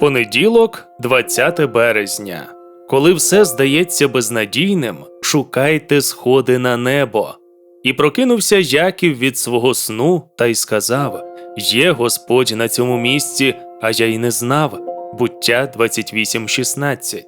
Понеділок, 20 березня. Коли все здається безнадійним, шукайте сходи на небо. І прокинувся Яків від свого сну та й сказав: Є Господь на цьому місці, а я й не знав. Буття 28.16.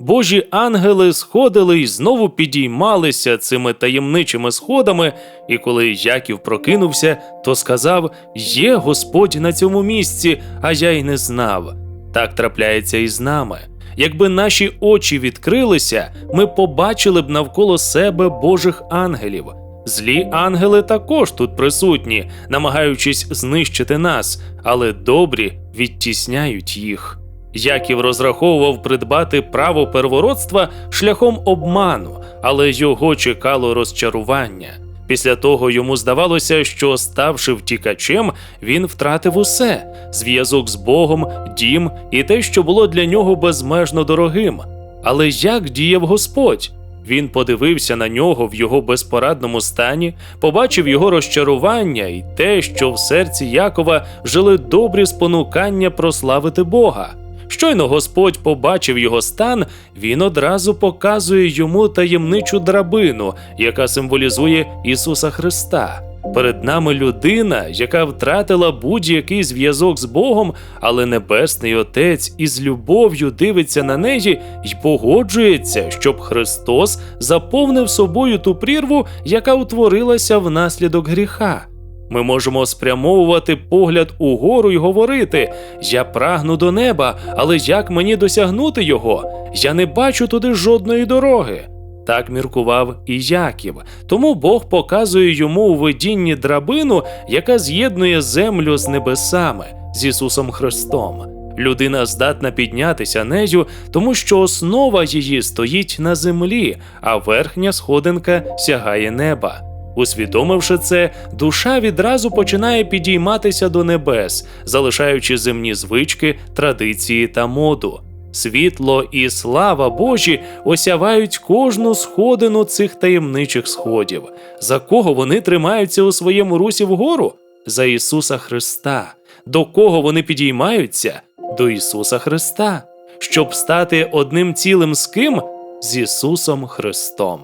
Божі ангели сходили й знову підіймалися цими таємничими сходами, і коли Яків прокинувся, то сказав: Є Господь на цьому місці, а я й не знав. Так трапляється і з нами. Якби наші очі відкрилися, ми побачили б навколо себе Божих ангелів. Злі ангели також тут присутні, намагаючись знищити нас, але добрі відтісняють їх. Яків розраховував придбати право первородства шляхом обману, але його чекало розчарування. Після того йому здавалося, що, ставши втікачем, він втратив усе зв'язок з Богом, дім і те, що було для нього безмежно дорогим. Але як діяв Господь? Він подивився на нього в його безпорадному стані, побачив його розчарування і те, що в серці Якова жили добрі спонукання прославити Бога. Щойно Господь побачив його стан, він одразу показує йому таємничу драбину, яка символізує Ісуса Христа. Перед нами людина, яка втратила будь-який зв'язок з Богом, але Небесний Отець із любов'ю дивиться на неї й погоджується, щоб Христос заповнив собою ту прірву, яка утворилася внаслідок гріха. Ми можемо спрямовувати погляд угору і говорити: Я прагну до неба, але як мені досягнути його? Я не бачу туди жодної дороги. Так міркував і Яків. Тому Бог показує йому у видінні драбину, яка з'єднує землю з небесами з Ісусом Христом. Людина здатна піднятися нею, тому що основа її стоїть на землі, а верхня сходинка сягає неба. Усвідомивши це, душа відразу починає підійматися до небес, залишаючи земні звички, традиції та моду. Світло і слава Божі осявають кожну сходину цих таємничих сходів. За кого вони тримаються у своєму русі вгору? За Ісуса Христа. До кого вони підіймаються? До Ісуса Христа. Щоб стати одним цілим з ким? З Ісусом Христом.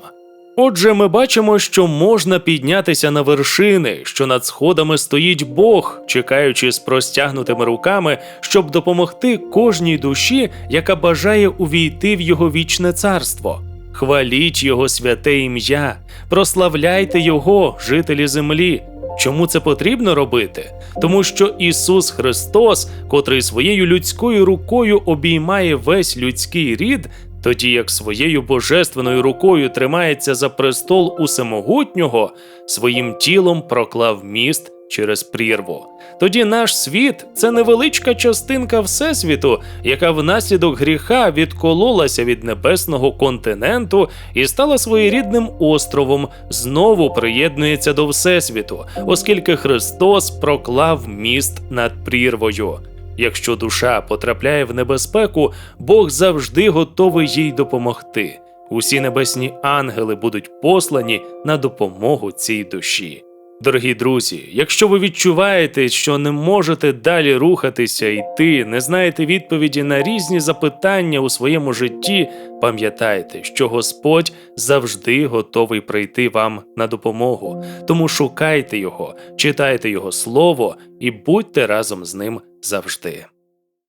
Отже, ми бачимо, що можна піднятися на вершини, що над сходами стоїть Бог, чекаючи з простягнутими руками, щоб допомогти кожній душі, яка бажає увійти в його вічне царство. Хваліть Його святе ім'я, прославляйте Його, жителі землі. Чому це потрібно робити? Тому що Ісус Христос, котрий своєю людською рукою обіймає весь людський рід, тоді як своєю божественною рукою тримається за престол усемогутнього, своїм тілом проклав міст через прірву. Тоді наш світ це невеличка частинка Всесвіту, яка внаслідок гріха відкололася від небесного континенту і стала своєрідним островом, знову приєднується до Всесвіту, оскільки Христос проклав міст над прірвою. Якщо душа потрапляє в небезпеку, Бог завжди готовий їй допомогти. Усі небесні ангели будуть послані на допомогу цій душі. Дорогі друзі, якщо ви відчуваєте, що не можете далі рухатися йти, не знаєте відповіді на різні запитання у своєму житті, пам'ятайте, що Господь завжди готовий прийти вам на допомогу. Тому шукайте Його, читайте Його Слово і будьте разом з ним завжди.